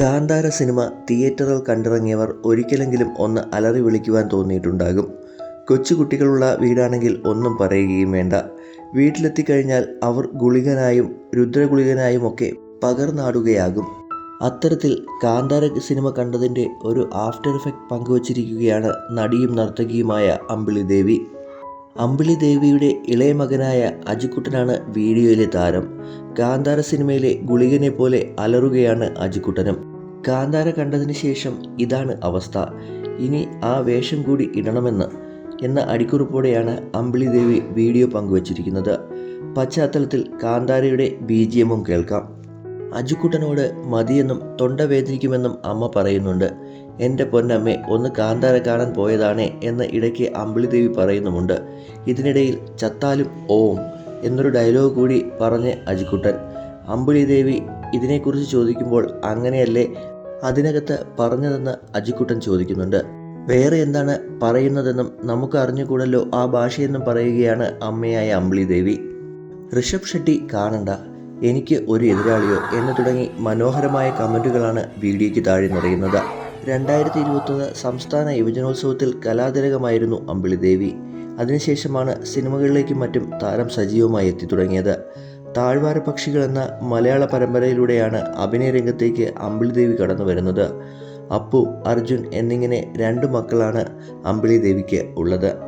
Kantara cinema തിയേറ്ററിൽ കണ്ടിറങ്ങിയവർ ഒരിക്കലെങ്കിലും ഒന്ന് അലറി വിളിക്കുവാൻ തോന്നിയിട്ടുണ്ടാകും. കൊച്ചുകുട്ടികളുള്ള വീടാണെങ്കിൽ ഒന്നും പറയുകയും വേണ്ട. വീട്ടിലെത്തിക്കഴിഞ്ഞാൽ അവർ ഗുളികനായും രുദ്രഗുളികനായും ഒക്കെ പകർന്നാടുകയാകും. അത്തരത്തിൽ കാന്താര സിനിമ കണ്ടതിന്റെ ഒരു ആഫ്റ്റർ ഇഫക്റ്റ് പങ്കുവച്ചിരിക്കുകയാണ് നടിയും നർത്തകിയുമായ അമ്പിളി ദേവി അമ്പിളി ദേവിയുടെ ഇളയ മകനായ അജിക്കുട്ടനാണ് വീഡിയോയിലെ താരം. കാന്താര സിനിമയിലെ ഗുളികനെ പോലെ അലറുകയാണ് അജിക്കുട്ടനും. കാന്താര കണ്ടതിന് ശേഷം ഇതാണ് അവസ്ഥ. ഇനി ആ വേഷം കൂടി ഇടണമെന്ന് എന്ന അടിക്കുറിപ്പോടെയാണ് അമ്പിളി ദേവി വീഡിയോ പങ്കുവച്ചിരിക്കുന്നത്. പശ്ചാത്തലത്തിൽ കാന്താരയുടെ ബി ജി എമ്മും കേൾക്കാം. അജുക്കുട്ടനോട് മതിയെന്നും തൊണ്ട വേദനിക്കുമെന്നും അമ്മ പറയുന്നുണ്ട്. എന്റെ പൊന്നമ്മേ ഒന്ന് കാന്താര കാണാൻ പോയതാണേ എന്ന് ഇടയ്ക്ക് അമ്പിളിദേവി പറയുന്നുമുണ്ട്. ഇതിനിടയിൽ ചത്താലും ഓം എന്നൊരു ഡയലോഗ് കൂടി പറഞ്ഞ് അജിക്കുട്ടൻ. അമ്പിളിദേവി ഇതിനെക്കുറിച്ച് ചോദിക്കുമ്പോൾ അങ്ങനെയല്ലേ അതിനകത്ത് പറഞ്ഞതെന്ന് അജിക്കുട്ടൻ ചോദിക്കുന്നുണ്ട്. വേറെ എന്താണ് പറയുന്നതെന്നും നമുക്ക് അറിഞ്ഞുകൂടല്ലോ ആ ഭാഷയെന്നും പറയുകയാണ് അമ്മയായ അമ്പിളിദേവി. ഋഷഭ് ഷെട്ടി കാണണ്ട. എനിക്ക് ഒരു എതിരാളിയോ എന്ന് തുടങ്ങി മനോഹരമായ കമന്റുകളാണ് വീഡിയോയ്ക്ക് താഴെ നിറയുന്നത്. രണ്ടായിരത്തി ഇരുപത്തൊന്ന് സംസ്ഥാന യുവജനോത്സവത്തിൽ കലാതിലകമായിരുന്നു അമ്പിളിദേവി. അതിനുശേഷമാണ് സിനിമകളിലേക്കും മറ്റും താരം സജീവമായി എത്തി തുടങ്ങിയത്. താഴ്വാര പക്ഷികൾ എന്ന മലയാള പരമ്പരയിലൂടെയാണ് അഭിനയ രംഗത്തേക്ക് അമ്പിളിദേവി കടന്നു വരുന്നത്. അപ്പു അർജുൻ എന്നിങ്ങനെ രണ്ട് മക്കളാണ് അമ്പിളിദേവിക്ക് ഉള്ളത്.